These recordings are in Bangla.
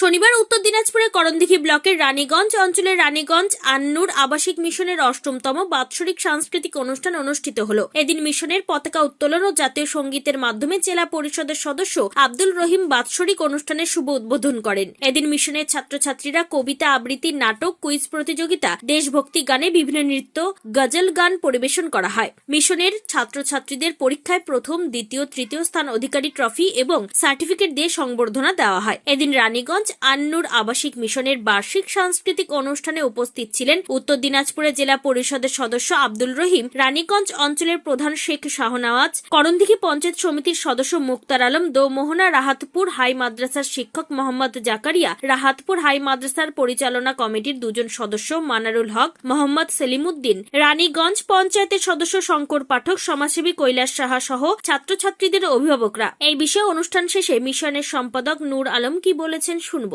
শনিবার উত্তর দিনাজপুরে করণদিঘি ব্লকের রানীগঞ্জ অঞ্চলের রানীগঞ্জ আন্নুর আবাসিক মিশনের অষ্টমতম বাৎসরিক সাংস্কৃতিক অনুষ্ঠান অনুষ্ঠিত হল। এদিন মিশনের পতাকা উত্তোলন ও জাতীয় সঙ্গীতের মাধ্যমে জেলা পরিষদের সদস্য আব্দুল রহিম বাৎসরিক অনুষ্ঠানের শুভ উদ্বোধন করেন। এদিন মিশনের ছাত্রছাত্রীরা কবিতা আবৃত্তি, নাটক, কুইজ প্রতিযোগিতা, দেশভক্তি গানে বিভিন্ন নৃত্য, গজল গান পরিবেশন করা হয়। মিশনের ছাত্রছাত্রীদের পরীক্ষায় প্রথম, দ্বিতীয়, তৃতীয় স্থান অধিকারী ট্রফি এবং সার্টিফিকেট দিয়ে সংবর্ধনা দেওয়া হয়। এদিন রানীগঞ্জ আন্নুর আবাসিক মিশনের বার্ষিক সাংস্কৃতিক অনুষ্ঠানে উপস্থিত ছিলেন উত্তর দিনাজপুরের জেলা পরিষদের সদস্য আব্দুল রহিম, রানীগঞ্জ অঞ্চলের প্রধান শেখ শাহনওয়াজ, করণদিঘি পঞ্চায়েত সমিতির সদস্য মুক্তার আলম, দোমোহনা রাহাতপুর হাই মাদ্রাসার শিক্ষক মোহাম্মদ জাকারিয়া, রাহাতপুর হাই মাদ্রাসার পরিচালনা কমিটির দুজন সদস্য মানারুল হক, মোহাম্মদ সেলিমুদ্দিন, রানীগঞ্জ পঞ্চায়েতের সদস্য শঙ্কর পাঠক, সমাজসেবী কৈলাস সাহা সহ ছাত্রছাত্রীদের অভিভাবকরা। এই বিষয়ে অনুষ্ঠান শেষে মিশনের সম্পাদক নূর আলম কি বলেছেন শুনব।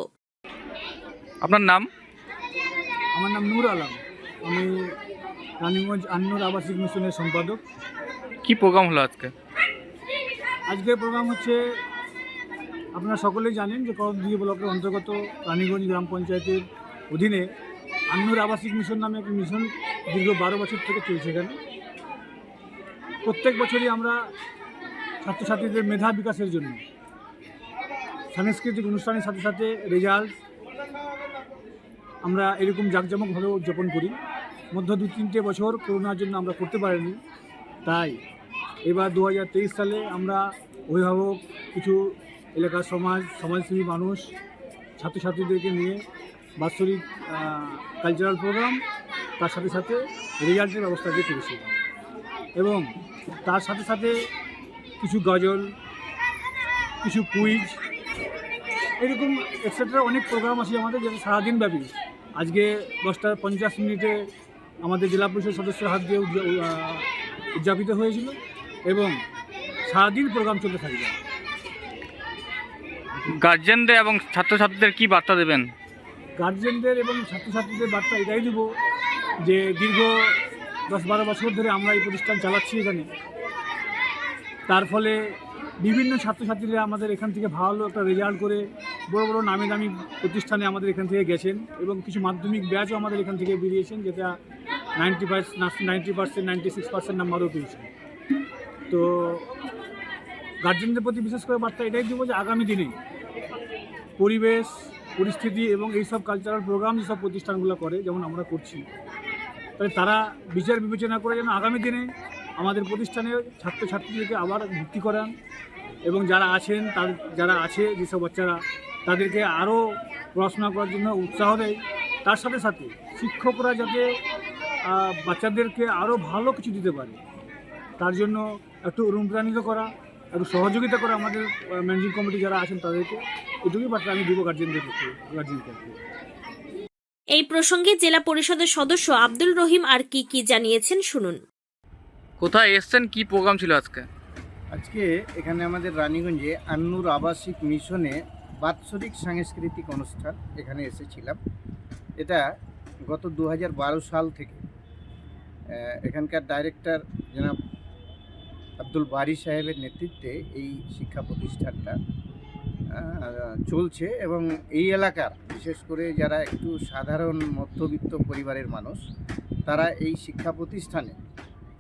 আপনার নাম? আমার নাম নূর আলম। আমি রানীগঞ্জ আন্নুর আবাসিক মিশনের সম্পাদক। কি প্রোগ্রাম হলো আজকে? আজকের প্রোগ্রাম হচ্ছে আপনারা সকলেই জানেন যে করণদিঘি ব্লকের অন্তর্গত রানীগঞ্জ গ্রাম পঞ্চায়েতের অধীনে আন্নুর আবাসিক মিশন নামে একটি মিশন দীর্ঘ বারো বছর থেকে চলছে এখানে। প্রত্যেক বছরই আমরা ছাত্রছাত্রীদের মেধা বিকাশের জন্য সাংস্কৃতিক অনুষ্ঠানের সাথে সাথে রেজাল্ট। আমরা এরকম জাঁকজমকভাবে উদযাপন করি। মধ্য দু তিনটে বছর করোনার জন্য আমরা করতে পারিনি। তাই এবার দু হাজার তেইশ সালে আমরা অভিভাবক, কিছু এলাকার সমাজ, সমাজসেবী মানুষ, ছাত্রছাত্রীদেরকে নিয়ে বাৎসরিক কালচারাল প্রোগ্রাম তার সাথে সাথে রেজাল্টের ব্যবস্থা দিয়ে করেছি। এবং তার সাথে সাথে কিছু গজল, কিছু কুইজ এরকম এক্সেট্রা অনেক প্রোগ্রাম আছে আমাদের যেটা সারাদিন ব্যাপী। আজকে দশটা পঞ্চাশ মিনিটে আমাদের জেলা পরিষদ সদস্যের হাত দিয়ে উদযা- উদযাপিত হয়েছিল এবং সারাদিন প্রোগ্রাম চলতে থাকবে। গার্জেনদের এবং ছাত্রছাত্রীদের কি বার্তা দেবেন? গার্জেনদের এবং ছাত্রছাত্রীদের বার্তা এটাই দেবো যে দীর্ঘ দশ বারো বছর ধরে আমরা এই প্রতিষ্ঠান চালাচ্ছি এখানে। তার ফলে বিভিন্ন ছাত্রছাত্রীরা আমাদের এখান থেকে ভালো একটা রেজাল্ট করে বড় বড় নামি দামি প্রতিষ্ঠানে আমাদের এখান থেকে গেছেন এবং কিছু মাধ্যমিক ব্যাচও আমাদের এখান থেকে বেরিয়েছেন, যেটা ninety ninety percent ninety six percent নাম্বারও পেয়েছেন। তো গার্জেনদের প্রতি বিশেষ করে বার্তা এটাই দেবো যে আগামী দিনে পরিবেশ, পরিস্থিতি এবং এইসব কালচারাল প্রোগ্রাম যেসব প্রতিষ্ঠানগুলো করে, যেমন আমরা করছি, তাহলে তারা বিচার বিবেচনা করে যেন আগামী দিনে আমাদের প্রতিষ্ঠানে ছাত্রছাত্রীদেরকে আবার ভর্তি করান এবং যারা আছেন, তার, যারা আছে যেসব বাচ্চারা, তাদেরকে আরও পড়াশোনা করার জন্য উৎসাহ দেয়। তার সাথে সাথে শিক্ষকরা যাতে বাচ্চাদেরকে আরও ভালো কিছু দিতে পারে, তার জন্য একটু অনুপ্রাণিত করা, একটু সহযোগিতা করা আমাদের ম্যানেজিং কমিটি যারা আছেন তাদেরকে। এটুকুই বার্তা আমি দিব গার্জেনদের পক্ষে গার্জেনকে এই প্রসঙ্গে জেলা পরিষদের সদস্য আব্দুল রহিম আর কি কি জানিয়েছেন শুনুন। কোথায় এসছেন? কি প্রোগ্রাম ছিল আজকে? আজকে এখানে আমাদের রানীগঞ্জে আন্নুর আবাসিক মিশনে বাৎসরিক সাংস্কৃতিক অনুষ্ঠান এখানে এসেছিলাম। এটা গত দু হাজার বারো সাল থেকে। এখানকার ডাইরেক্টর জনাব আব্দুল বারি সাহেবের নেতৃত্বে এই শিক্ষা প্রতিষ্ঠানটা চলছে এবং এই এলাকার, বিশেষ করে যারা একটু সাধারণ মধ্যবিত্ত পরিবারের মানুষ, তারা এই শিক্ষা প্রতিষ্ঠানে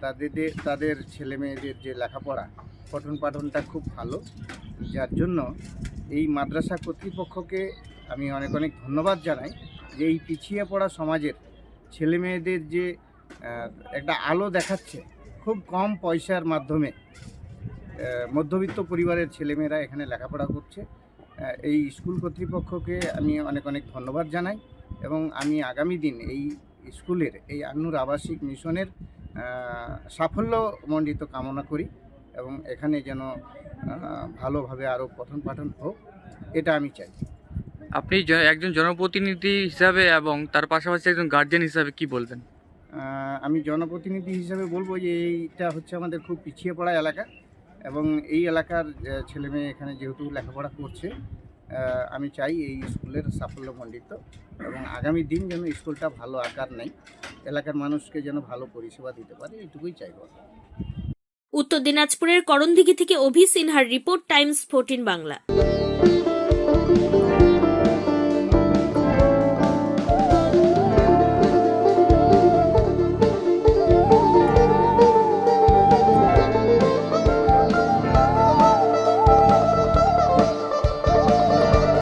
তাদের তাদের ছেলে মেয়েদের যে লেখাপড়া, পঠন পাঠনটা খুব ভালো। যার জন্য এই মাদ্রাসা কর্তৃপক্ষকে আমি অনেক অনেক ধন্যবাদ জানাই যে এই পিছিয়ে পড়া সমাজের ছেলে মেয়েদের যে একটা আলো দেখাচ্ছে, খুব কম পয়সার মাধ্যমে মধ্যবিত্ত পরিবারের ছেলেমেয়েরা এখানে লেখাপড়া করছে। এই স্কুল কর্তৃপক্ষকে আমি অনেক অনেক ধন্যবাদ জানাই এবং আমি আগামী দিন এই স্কুলের, এই আন্নুর আবাসিক মিশনের সাফল্যমণ্ডিত কামনা করি এবং এখানে যেন ভালোভাবে আরও পঠন পাঠন হোক এটা আমি চাই। আপনি একজন জনপ্রতিনিধি হিসাবে এবং তার পাশাপাশি একজন গার্জেন হিসাবে কি বলবেন? আমি জনপ্রতিনিধি হিসাবে বলব যে এইটা হচ্ছে আমাদের খুব পিছিয়ে পড়া এলাকা এবং এই এলাকার আহ, ছেলে মেয়ে এখানে যেহেতু লেখাপড়া করছে আমি চাই এই স্কুলের সাফল্যমণ্ডিত এবং আগামী দিন যেন স্কুলটা ভালো আকার নেই এলাকার মানুষকে যেন ভালো পরিষেবা দিতে পারে, এইটুকুই চাইব। উত্তর দিনাজপুরের করণদিঘি থেকে অভি সিনহার রিপোর্ট, টাইমস ফোরটিন বাংলা।